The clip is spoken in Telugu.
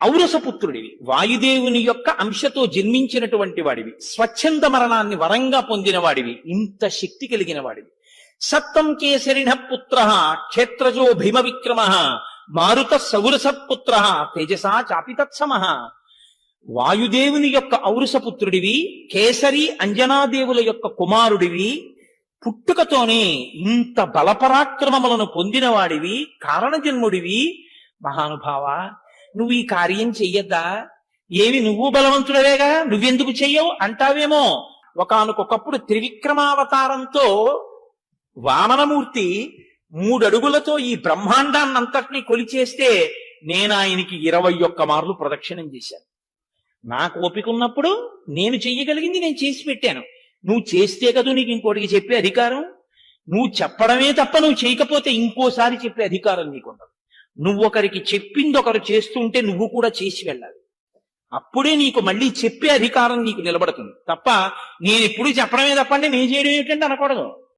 ఔరసపుత్రుడివి వాయుదేవుని యొక్క అంశతో జన్మించినటువంటి వాడివి స్వచ్ఛంద మరణాన్ని వరంగా పొందిన వాడివి ఇంత శక్తి కలిగిన వాడివి. సత్తం కేసరిణ పుత్ర క్షేత్రజో భీమ విక్రమ మారుత సౌరసపుత్ర తేజసా చాపితత్సమ వాయుదేవుని యొక్క ఔరసపుత్రుడివి కేసరి అంజనాదేవుల యొక్క కుమారుడివి పుట్టుకతోనే ఇంత బలపరాక్రమములను పొందినవాడివి కారణజన్ముడివి. మహానుభావ నువ్వు ఈ కార్యం చెయ్యొద్దా? ఏవి నువ్వు బలవంతుడవేగా? నువ్వెందుకు చెయ్యవు? అంటావేమో. ఒకనకొకప్పుడు త్రివిక్రమావతారంతో వామనమూర్తి మూడడుగులతో ఈ బ్రహ్మాండాన్నంతటినీ కొలిచేస్తే నేను ఆయనకి ఇరవై ఒక్క మార్లు ప్రదక్షిణం చేశాను. నాకు ఓపిక ఉన్నప్పుడు నేను చెయ్యగలిగింది నేను చేసి పెట్టాను. నువ్వు చేస్తే కదా నీకు ఇంకోటికి చెప్పే అధికారం? నువ్వు చెప్పడమే తప్ప నువ్వు చేయకపోతే ఇంకోసారి చెప్పే అధికారం నీకుండదు. నువ్వు ఒకరికి చెప్పింది ఒకరు చేస్తుంటే నువ్వు కూడా చేసి వెళ్ళాలి. అప్పుడే నీకు మళ్ళీ చెప్పే అధికారం నీకు నిలబడుతుంది. తప్ప నేను ఇప్పుడు చెప్పడమే తప్పండి నేను చేయడం ఏమిటంటే అనకూడదు.